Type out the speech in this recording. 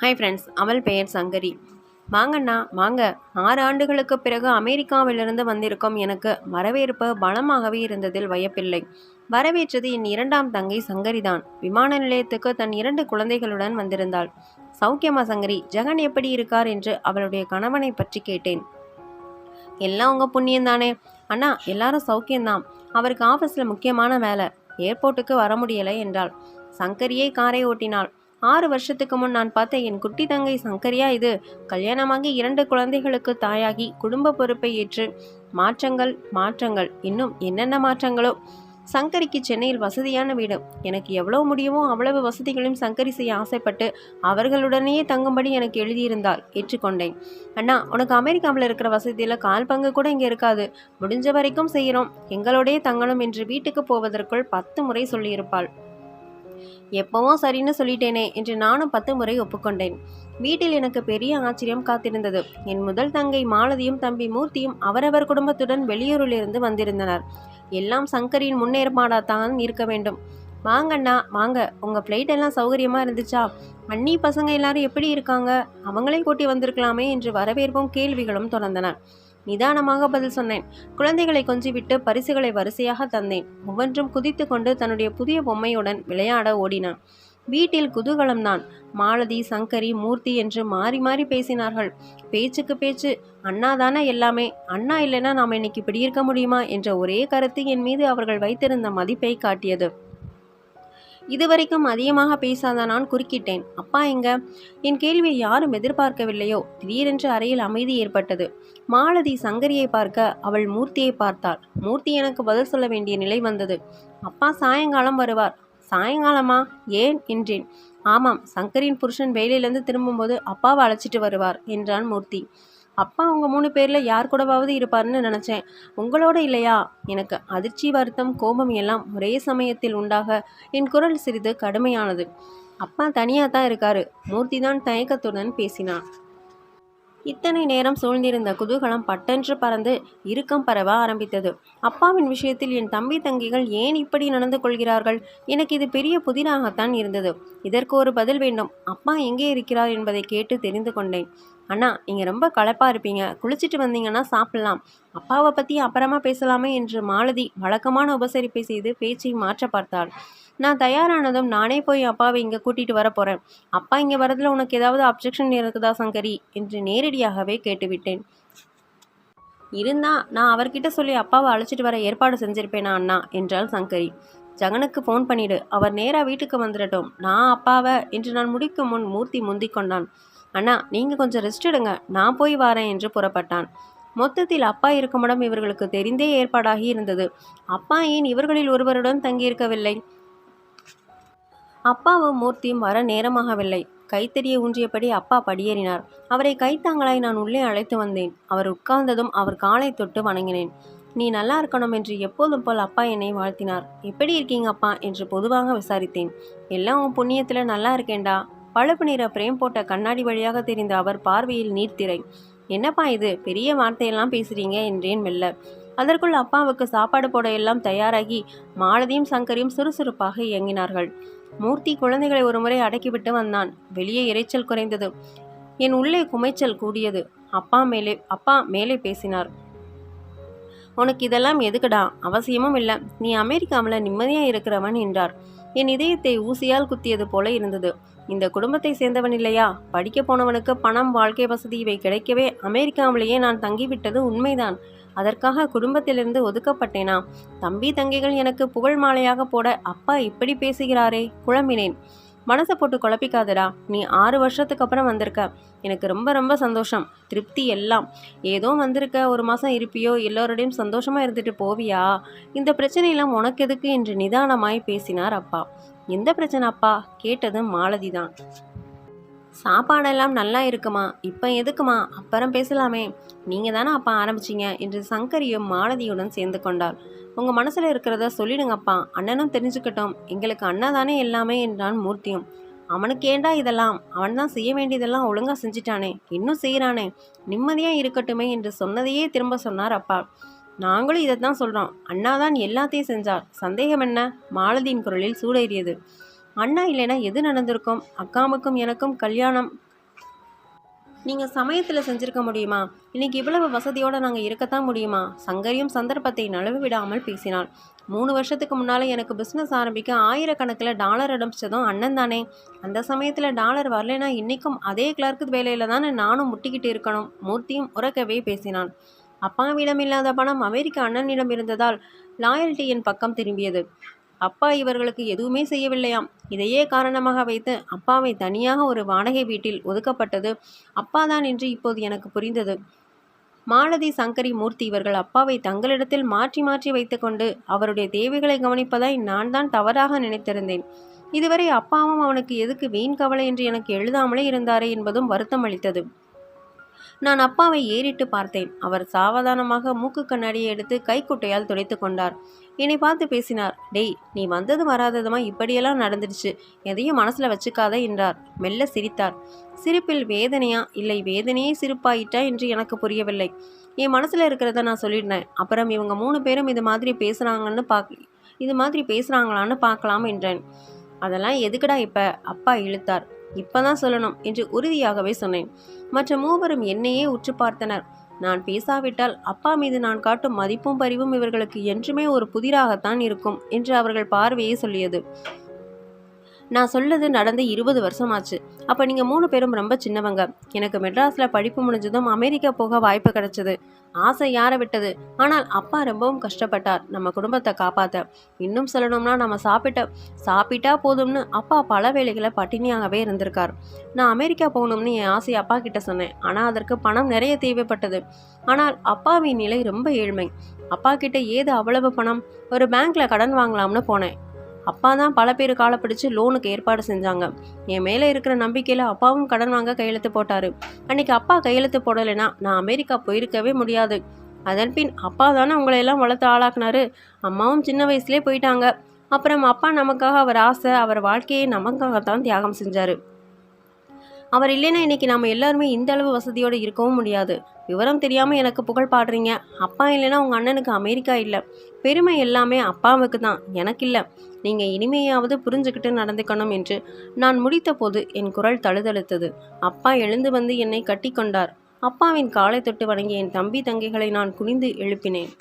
Hi friends அவள் பெயர் சங்கரி. வாங்கண்ணா வாங்க. ஆறு ஆண்டுகளுக்கு பிறகு அமெரிக்காவிலிருந்து வந்திருக்கும் எனக்கு வரவேற்பு பலமாகவே இருந்ததில் வயப்பில்லை. வரவேற்றது என் இரண்டாம் தங்கை சங்கரிதான். விமான நிலையத்துக்கு தன் இரண்டு குழந்தைகளுடன் வந்திருந்தாள். சௌக்கியமா சங்கரி ஜெகன் எப்படி இருக்கார் என்று அவளுடைய கணவனை பற்றி கேட்டேன். எல்லாம் உங்கள் புண்ணியம்தானே அண்ணா எல்லாரும் சௌக்கியம்தான். அவருக்கு ஆஃபீஸில் முக்கியமான வேலை. ஏர்போர்ட்டுக்கு வர முடியலை என்றாள். சங்கரியே காரை ஓட்டினாள். ஆறு வருஷத்துக்கு முன் நான் பார்த்த என் குட்டி தங்கை சங்கரியா இது. கல்யாணமாகி இரண்டு குழந்தைகளுக்கு தாயாகி குடும்ப பொறுப்பை ஏற்று மாற்றங்கள் மாற்றங்கள் இன்னும் என்னென்ன மாற்றங்களோ. சங்கரிக்கு சென்னையில் வசதியான வீடு. எனக்கு எவ்வளவு முடியுமோ அவ்வளவு வசதிகளையும் சங்கரி செய்ய ஆசைப்பட்டு அவர்களுடனேயே தங்கும்படி எனக்கு எழுதியிருந்தால் ஏற்றுக்கொண்டேன். அண்ணா உனக்கு அமெரிக்காவில் இருக்கிற வசதியில் கால் பங்கு கூட இங்கே இருக்காது. முடிஞ்ச வரைக்கும் செய்கிறோம் எங்களோடே தங்கணும் என்று வீட்டுக்கு போவதற்குள் பத்து முறை சொல்லியிருப்பாள். எப்பவும் சரின்னு சொல்லிட்டேனே என்று நானும் பத்து முறை ஒப்புக்கொண்டேன். வீட்டில் எனக்கு பெரிய ஆச்சரியம் காத்திருந்தது. என் முதல் தங்கை மாலதியும் தம்பி மூர்த்தியும் அவரவர் குடும்பத்துடன் வெளியூரிலிருந்து வந்திருந்தனர். எல்லாம் சங்கரின் முன்னேற்பாடாத்தான் இருக்க வேண்டும். வாங்கண்ணா வாங்க. உங்கள் ஃப்ளைட் எல்லாம் சௌகரியமாக இருந்துச்சா? அண்ணி பசங்க எல்லாரும் எப்படி இருக்காங்க? அவங்களே கூட்டி வந்திருக்கலாமே என்று வரவேற்பும் கேள்விகளும் தொடர்ந்தன. நிதானமாக பதில் சொன்னேன். குழந்தைகளை கொஞ்சிவிட்டு பரிசுகளை வரிசையாக தந்தேன். ஒவ்வொன்றும் குதித்து கொண்டு தன்னுடைய புதிய பொம்மையுடன் விளையாட ஓடினான். வீட்டில் குதூகலம்தான் மாலதி சங்கரி மூர்த்தி என்று மாறி மாறி பேசினார்கள். பேச்சுக்கு பேச்சு அண்ணா தானே எல்லாமே. அண்ணா இல்லைன்னா நாம் இன்னைக்கு இப்படி இருக்க முடியுமா? என்ற ஒரே கருத்து என் மீது அவர்கள் வைத்திருந்த மதிப்பை காட்டியது. இதுவரைக்கும் அதிகமாக பேசாத நான் குறுக்கிட்டேன். அப்பா எங்க? என் கேள்வியை யாரும் எதிர்பார்க்கவில்லையோ? திடீரென்று அறையில் அமைதி ஏற்பட்டது. மாலதி சங்கரியை பார்க்க அவள் மூர்த்தியை பார்த்தாள். மூர்த்தி எனக்கு பதில் சொல்ல வேண்டிய நிலை வந்தது. அப்பா சாயங்காலம் வருவார். சாயங்காலமா? ஏன்? என்றேன். ஆமாம் சங்கரின் புருஷன் வேலையிலேருந்து திரும்பும்போது அப்பாவை அழைச்சிட்டு வருவார் என்றான் மூர்த்தி. அப்பா உங்கள் மூணு பேரில் யார் கூடவாவது இருப்பார்னு நினச்சேன். உங்களோட இல்லையா? எனக்கு அதிர்ச்சி வருத்தம் கோபம் எல்லாம் ஒரே சமயத்தில் உண்டாக என் குரல் சிறிது கடுமையானது. அப்பா தனியாக தான் இருக்காரு. மூர்த்தி தான் தயக்கத்துடன் பேசினான் இத்தனை நேரம் சூழ்ந்திருந்த குதூகலம் பட்டென்று பறந்து இறுக்கம் பரவ ஆரம்பித்தது. அப்பாவின் விஷயத்தில் என் தம்பி தங்கிகள் ஏன் இப்படி நடந்து கொள்கிறார்கள்? எனக்கு இது பெரிய புதிராகத்தான் இருந்தது. இதற்கு ஒரு பதில் வேண்டும். அப்பா எங்கே இருக்கிறார் என்பதை கேட்டு தெரிந்து கொண்டேன். அண்ணா நீங்கள் ரொம்ப களைப்பாக இருப்பீங்க. குளிச்சுட்டு வந்தீங்கன்னா சாப்பிடலாம். அப்பாவை பற்றி அப்புறமா பேசலாமே என்று மாலதி வழக்கமான உபசரிப்பை செய்து பேச்சை மாற்ற பார்த்தாள். நான் தயாரானதும் நானே போய் அப்பாவை இங்கே கூட்டிகிட்டு வர போகிறேன் அப்பா இங்கே வரதில் உனக்கு ஏதாவது அப்ஜெக்ஷன் இருக்குதா சங்கரி? என்று நேரடியாகவே கேட்டுவிட்டேன். இருந்தா நான் அவர்கிட்ட சொல்லி அப்பாவை அழைச்சிட்டு வர ஏற்பாடு செஞ்சிருப்பேனா அண்ணா? என்றாள் சங்கரி. ஜகனுக்கு ஃபோன் பண்ணிடு. அவர் நேராக வீட்டுக்கு வந்துடட்டும். நான் அப்பாவை என்று நான் முடிக்கும் முன் மூர்த்தி முந்திக் கொண்டான். அண்ணா நீங்கள் கொஞ்சம் ரெஸ்ட் எடுங்க. நான் போய் வரேன் என்று புறப்பட்டான். மொத்தத்தில் அப்பா இருக்குமிடம் இவர்களுக்கு தெரிந்தே ஏற்பாடாகி இருந்தது. அப்பா ஏன் இவர்களில் ஒருவருடன் தங்கியிருக்கவில்லை? அப்பாவும் மூர்த்தியும் வர நேரமாகவில்லை. கைத்தறியை ஊன்றியபடி அப்பா படியேறினார். அவரை கைத்தாங்களாய் நான் உள்ளே அழைத்து வந்தேன். அவர் உட்கார்ந்ததும் அவர் காலை தொட்டு வணங்கினேன். நீ நல்லா இருக்கணும் என்று எப்போதும் போல் அப்பா என்னை வாழ்த்தினார். எப்படி இருக்கீங்க அப்பா? என்று பொதுவாக விசாரித்தேன். எல்லாம் உன் புண்ணியத்தில் நல்லா இருக்கேன்டா. பழுப்பு நிற பிரேம் போட்ட கண்ணாடி வழியாக தெரிந்த அவர் பார்வையில் நீர்த்திரை என்னப்பா இது? பெரிய வார்த்தையெல்லாம் பேசுறீங்க என்றேன் மெல்ல. அதற்குள் அப்பாவுக்கு சாப்பாடு போட எல்லாம் தயாராகி மாலதியும் சங்கரியும் சுறுசுறுப்பாக இயங்கினார்கள். மூர்த்தி குழந்தைகளை ஒருமுறை அடக்கிவிட்டு வந்தான். வெளியே இரைச்சல் குறைந்தது. என் உள்ளே குமைச்சல் கூடியது. அப்பா மேலே அப்பா மேலே பேசினார். உனக்கு இதெல்லாம் எதுக்குடா? அவசியமும் இல்லை. நீ அமெரிக்காவில் நிம்மதியாக இருக்கிறவன் என்றார். என் இதயத்தை ஊசியால் குத்தியது போல இருந்தது. இந்த குடும்பத்தை சேர்ந்தவன் இல்லையா? படிக்க போனவனுக்கு பணம் வாழ்க்கை வசதி இவை கிடைக்கவே அமெரிக்காவிலேயே நான் தங்கிவிட்டது உண்மைதான். அதற்காக குடும்பத்திலிருந்து ஒதுக்கப்பட்டேனா? தம்பி தங்கைகள் எனக்கு புகழ் மாலையாக போட அப்பா இப்படி பேசுகிறாரே? குழம்பினேன். மனசை போட்டு குழப்பிக்காதடா. நீ ஆறு வருஷத்துக்கு அப்புறம் வந்திருக்க. எனக்கு ரொம்ப ரொம்ப சந்தோஷம். திருப்தி எல்லாம். ஏதோ வந்திருக்க. ஒரு மாதம் இருப்பியோ எல்லோருடையும் சந்தோஷமாக இருந்துட்டு போவியா? இந்த பிரச்சனையெல்லாம் உனக்கு எதுக்கு? என்று நிதானமாய் பேசினார் அப்பா. எந்த பிரச்சனை அப்பா? கேட்டது மாலதி தான். சாப்பாடெல்லாம் நல்லா இருக்குமா? இப்போ எதுக்குமா? அப்புறம் பேசலாமே. நீங்கள் தானே அப்பா ஆரம்பிச்சிங்க? என்று சங்கரியும் மாலதியுடன் சேர்ந்து கொண்டாள். உங்கள் மனசில் இருக்கிறத சொல்லிடுங்கப்பா. அண்ணனும் தெரிஞ்சுக்கட்டும். எங்களுக்கு அண்ணா தானே எல்லாமே என்றான் மூர்த்தியும். அவனுக்கு ஏண்டா இதெல்லாம்? அவன் தான் செய்ய வேண்டியதெல்லாம் ஒழுங்காக செஞ்சிட்டானே. இன்னும் செய்கிறானே நிம்மதியாக இருக்கட்டுமே என்று சொன்னதையே திரும்ப சொன்னார் அப்பா. நாங்களும் இதை தான் சொல்கிறோம் அண்ணா தான் எல்லாத்தையும் செஞ்சார். சந்தேகம் என்ன? மாலதியின் குரலில் சூடேறியது. அண்ணா இல்லைனா எது நடந்திருக்கும்? அக்காமுக்கும் எனக்கும் கல்யாணம். நீங்கள் சமயத்தில் செஞ்சிருக்க முடியுமா? இன்னைக்கு இவ்வளவு வசதியோடு நாங்கள் இருக்கத்தான் முடியுமா? சங்கரியும் சந்தர்ப்பத்தை நழுவ விடாமல் பேசினாள். மூணு வருஷத்துக்கு முன்னால் எனக்கு பிஸ்னஸ் ஆரம்பிக்க ஆயிரக்கணக்கில் டாலர் அனுப்பிச்சதும் அண்ணன் தானே. அந்த சமயத்தில் டாலர் வரலைன்னா இன்றைக்கும் அதே கிளர்க்கு வேலையில் தானே நானும் முட்டிக்கிட்டு இருக்கணும். மூர்த்தியும் உறக்கவே பேசினான் அப்பாவிடம் இல்லாத பணம் அமெரிக்க அண்ணனிடம் இருந்ததால் லாயல்ட்டி என் பக்கம் திரும்பியது. அப்பா இவர்களுக்கு எதுவுமே செய்யவில்லையாம். இதையே காரணமாக வைத்து அப்பாவை தனியாக ஒரு வாடகை வீட்டில் ஒதுக்கப்பட்டது அப்பாதான் என்று இப்போது எனக்கு புரிந்தது. மாலதி சங்கரி மூர்த்தி இவர்கள் அப்பாவை தங்களிடத்தில் மாற்றி மாற்றி வைத்துக்கொண்டு அவருடைய தேவைகளை கவனிப்பதாய் நான் தான் தவறாக நினைத்திருந்தேன். இதுவரை அப்பாவும் அவனுக்கு எதுக்கு வீண் கவலை என்று எனக்கு எழுதாமலே இருந்தாரே என்பதும் வருத்தம் அளித்தது நான் அப்பாவை ஏறிட்டு பார்த்தேன். அவர் சாவதானமாக மூக்கு கண்ணாடியை எடுத்து கைக்குட்டையால் துடைத்து கொண்டார். என்னை பார்த்து பேசினார் டேய் நீ வந்தது வராததுமா? இப்படியெல்லாம் நடந்துடுச்சு. எதையும் மனசுல வச்சுக்காத என்றார். மெல்ல சிரித்தார். சிரிப்பில் வேதனையா? இல்லை வேதனையே சிரிப்பாயிட்டா என்று எனக்கு புரியவில்லை. என் மனசுல இருக்கிறத நான் சொல்லிடுறேன். அப்புறம் இவங்க மூணு பேரும் இது மாதிரி பேசுறாங்கன்னு பாக் இது மாதிரி பேசுறாங்களான்னு பார்க்கலாம் என்றேன். அதெல்லாம் எதுக்குடா இப்ப? அப்பா இழுத்தார். இப்பதான் சொல்லணும் என்று உறுதியாகவே சொன்னேன். மற்ற மூவரும் என்னையே உற்று பார்த்தனர். நான் பேசாவிட்டால் அப்பா மீது நான் காட்டும் மதிப்பும் பரிவும் இவர்களுக்கு என்றுமே ஒரு புதிராகத்தான் இருக்கும் என்று அவர்கள் பார்வையே சொல்லியது. நான் சொல்லது நடந்து இருபது வருஷமாச்சு. அப்போ நீங்கள் மூணு பேரும் ரொம்ப சின்னவங்க. எனக்கு மெட்ராஸில் படிப்பு முடிஞ்சதும் அமெரிக்கா போக வாய்ப்பு கிடைச்சது. ஆசை யாரை விட்டது? ஆனால் அப்பா ரொம்பவும் கஷ்டப்பட்டார். நம்ம குடும்பத்தை காப்பாற்ற இன்னும் சொல்லணும்னா நம்ம சாப்பிட்ட சாப்பிட்டா போதும்னு அப்பா பல வேலைகளை பட்டினியாகவே இருந்திருக்கார். நான் அமெரிக்கா போகணும்னு என் ஆசை அப்பா கிட்ட சொன்னேன். ஆனால் அதற்கு பணம் நிறைய தேவைப்பட்டது. ஆனால் அப்பாவின் நிலை ரொம்ப ஏழ்மை. அப்பா கிட்ட ஏது அவ்வளவு பணம்? ஒரு பேங்க்ல கடன் வாங்கலாம்னு போனேன். அப்பா தான் பல பேர் காலை பிடிச்சு லோனுக்கு ஏற்பாடு செஞ்சாங்க. என் மேலே இருக்கிற நம்பிக்கையில் அப்பாவும் கடன் வாங்க கையெழுத்து போட்டார். அன்னைக்கு அப்பா கையெழுத்து போடலைன்னா நான் அமெரிக்கா போயிருக்கவே முடியாது. அதன் பின் அப்பா தானே உங்களை எல்லாம் வளர்த்து ஆளாக்குனாரு. அம்மாவும் சின்ன வயசுலேயே போயிட்டாங்க. அப்புறம் அப்பா நமக்காக அவர் ஆசை அவர் வாழ்க்கையை நமக்காக தான் தியாகம் செஞ்சாரு. அவர் இல்லைன்னா இன்றைக்கி நம்ம எல்லாருமே இந்த அளவு வசதியோடு இருக்கவும் முடியாது. விவரம் தெரியாமல் எனக்கு புகழ் பாடுறீங்க. அப்பா இல்லைன்னா உங்கள் அண்ணனுக்கு அமெரிக்கா இல்லை. பெருமை எல்லாமே அப்பாவுக்கு தான். எனக்கு இல்லை. நீங்கள் இனிமையாவது புரிஞ்சுக்கிட்டு நடந்துக்கணும் என்று நான் முடித்த போது என் குரல் தழுதழுத்தது. அப்பா எழுந்து வந்து என்னை கட்டி கொண்டார் அப்பாவின் காலை தொட்டு வணங்கிய என் தம்பி தங்கைகளை நான் குனிந்து எழுப்பினேன்.